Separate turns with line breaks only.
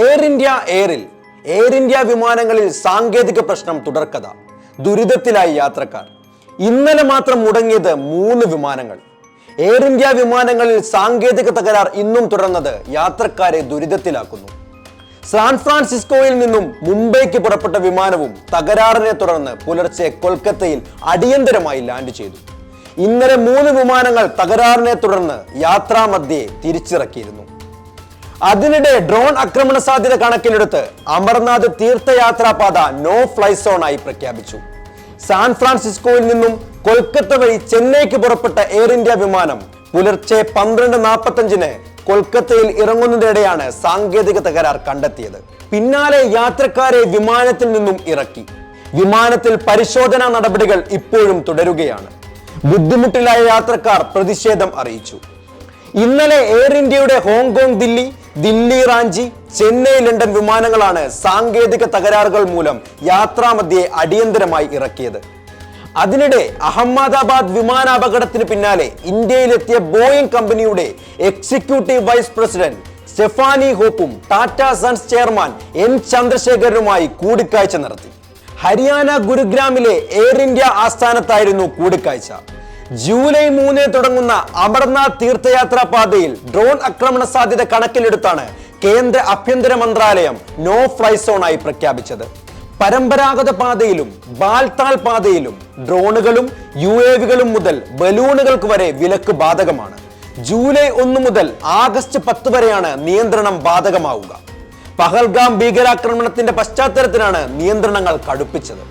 Air India എയറിൽ Air India വിമാനങ്ങളിൽ സാങ്കേതിക പ്രശ്നം തുടർക്കഥ ദുരിതത്തിലായി യാത്രക്കാർ. ഇന്നലെ മാത്രം മുടങ്ങിയത് മൂന്ന് വിമാനങ്ങൾ. എയർ ഇന്ത്യ വിമാനങ്ങളിൽ സാങ്കേതിക തകരാർ ഇന്നും തുടർന്നത് യാത്രക്കാരെ ദുരിതത്തിലാക്കുന്നു. സാൻ ഫ്രാൻസിസ്കോയിൽ നിന്നും മുംബൈക്ക് പുറപ്പെട്ട വിമാനവും തകരാറിനെ തുടർന്ന് പുലർച്ചെ കൊൽക്കത്തയിൽ അടിയന്തരമായി ലാൻഡ് ചെയ്തു. ഇന്നലെ മൂന്ന് വിമാനങ്ങൾ തകരാറിനെ തുടർന്ന് യാത്രാമധ്യേ തിരിച്ചിറക്കിയിരുന്നു. അതിനിടെ ഡ്രോൺ ആക്രമണ സാധ്യത കണക്കിലെടുത്ത് അമർനാഥ് തീർത്ഥയാത്രാ പാത നോ ഫ്ലൈ സോണായി പ്രഖ്യാപിച്ചു. സാൻ ഫ്രാൻസിസ്കോയിൽ നിന്നും കൊൽക്കത്ത വഴി ചെന്നൈക്ക് പുറപ്പെട്ട എയർ ഇന്ത്യ വിമാനം പുലർച്ചെ പന്ത്രണ്ട് നാൽപ്പത്തഞ്ചിന് കൊൽക്കത്തയിൽ ഇറങ്ങുന്നതിനിടെയാണ് സാങ്കേതിക തകരാർ കണ്ടെത്തിയത്. പിന്നാലെ യാത്രക്കാരെ വിമാനത്തിൽ നിന്നും ഇറക്കി. വിമാനത്തിൽ പരിശോധനാ നടപടികൾ ഇപ്പോഴും തുടരുകയാണ്. ബുദ്ധിമുട്ടിലായ യാത്രക്കാർ പ്രതിഷേധം അറിയിച്ചു. ഇന്നലെ എയർ ഇന്ത്യയുടെ Hong Kong Delhi Delhi Ranchi Chennai London വിമാനങ്ങളാണ് സാങ്കേതിക തകരാറുകൾ മൂലം യാത്രാമധ്യേ അടിയന്തരമായി ഇറക്കിയത്. അതിനിടെ അഹമ്മദാബാദ് വിമാനാപകടത്തിന് പിന്നാലെ ഇന്ത്യയിലെത്തിയ ബോയിങ് കമ്പനിയുടെ എക്സിക്യൂട്ടീവ് വൈസ് പ്രസിഡന്റ് സെഫാനി ഹോപ്പും ടാറ്റ സൺസ് ചെയർമാൻ എൻ ചന്ദ്രശേഖരനുമായി കൂടിക്കാഴ്ച നടത്തി. ഹരിയാന ഗുരുഗ്രാമിലെ എയർ ഇന്ത്യ ആസ്ഥാനത്തായിരുന്നു കൂടിക്കാഴ്ച. ജൂലൈ മൂന്നിന് തുടങ്ങുന്ന അമർനാഥ് തീർത്ഥയാത്രാ പാതയിൽ ഡ്രോൺ ആക്രമണ സാധ്യത കണക്കിലെടുത്താണ് കേന്ദ്ര ആഭ്യന്തര മന്ത്രാലയം നോ ഫ്ലൈ സോണായി പ്രഖ്യാപിച്ചത്. പരമ്പരാഗത പാതയിലും ബാൽത്താൽ പാതയിലും ഡ്രോണുകളും യു എവികളും മുതൽ ബലൂണുകൾക്ക് വരെ വിലക്ക് ബാധകമാണ്. ജൂലൈ ഒന്ന് മുതൽ ആഗസ്റ്റ് പത്ത് വരെയാണ് നിയന്ത്രണം ബാധകമാവുക. പഹൽഗാം ഭീകരാക്രമണത്തിന്റെ പശ്ചാത്തലത്തിലാണ് നിയന്ത്രണങ്ങൾ കടുപ്പിച്ചത്.